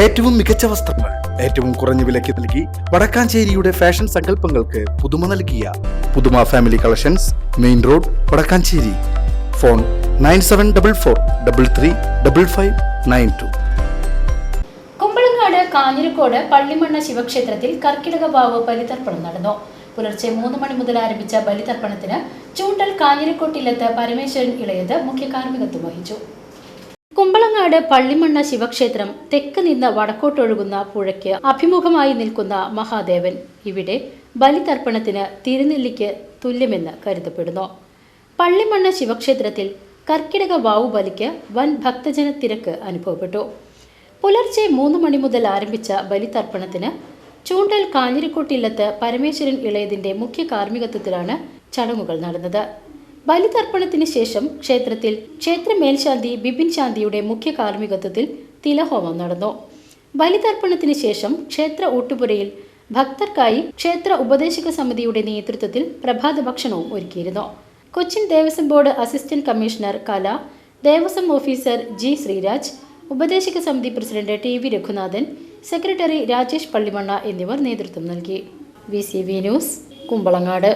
ഏറ്റവും മികച്ച വസ്ത്രങ്ങൾ ഏറ്റവും കുറഞ്ഞ വിലയ്ക്ക് നൽകി വടക്കാഞ്ചേരിയുടെ ഫാഷൻ സങ്കല്പങ്ങൾക്ക് പുതുമ നൽകിയ പുതുമ family collections main road Vadakkanchery. Phone nine seven double four double three double five nine two. Kumbalangad Kanjirakode Pallimanna ശിവക്ഷേത്രത്തിൽ കർക്കിടക ഭാവ് ബലിതർപ്പണം നടന്നു. പുലർച്ചെ മൂന്ന് മണി മുതൽ ആരംഭിച്ച ബലിതർപ്പണത്തിന് ചൂണ്ടൽ കാഞ്ഞിരക്കോട്ടിലെത്ത് പരമേശ്വരൻ ഇളയത് മുഖ്യ കാർമ്മികത്വം വഹിച്ചു. കുമ്പളങ്ങാട് പള്ളിമണ്ണ ശിവക്ഷേത്രം തെക്ക് നിന്ന് വടക്കോട്ടൊഴുകുന്ന പുഴയ്ക്ക് അഭിമുഖമായി നിൽക്കുന്ന മഹാദേവൻ. ഇവിടെ ബലിതർപ്പണത്തിന് തിരുനെല്ലിക്ക് തുല്യമെന്ന് കരുതപ്പെടുന്നു. പള്ളിമണ്ണ ശിവക്ഷേത്രത്തിൽ കർക്കിടക വാവു ബലിക്ക് വൻ ഭക്തജന തിരക്ക് അനുഭവപ്പെട്ടു. പുലർച്ചെ മൂന്ന് മണി മുതൽ ആരംഭിച്ച ബലിതർപ്പണത്തിന് ചൂണ്ടൽ കാഞ്ഞിരക്കോട്ടില്ലത്ത് പരമേശ്വരൻ ഇളയതിന്റെ മുഖ്യ കാർമ്മികത്വത്തിലാണ് ചടങ്ങുകൾ നടന്നത്. ബലിതർപ്പണത്തിന് ശേഷം ക്ഷേത്രത്തിൽ ക്ഷേത്ര മേൽശാന്തി ബിപിൻ ശാന്തിയുടെ മുഖ്യ കാർമ്മികത്വത്തിൽ തിലഹോമം നടന്നു. ബലിതർപ്പണത്തിന് ശേഷം ക്ഷേത്ര ഊട്ടുപുരയിൽ ഭക്തർക്കായി ക്ഷേത്ര ഉപദേശക സമിതിയുടെ നേതൃത്വത്തിൽ പ്രഭാത ഭക്ഷണവും ഒരുക്കിയിരുന്നു. Cochin Devaswom board assistant commissioner കല ദേവസ്വം ഓഫീസർ ജി ശ്രീരാജ് ഉപദേശക സമിതി president T V Raghunathan secretary Rajesh Pallimanna എന്നിവർ നേതൃത്വം നൽകി. V C V news Kumbalangad.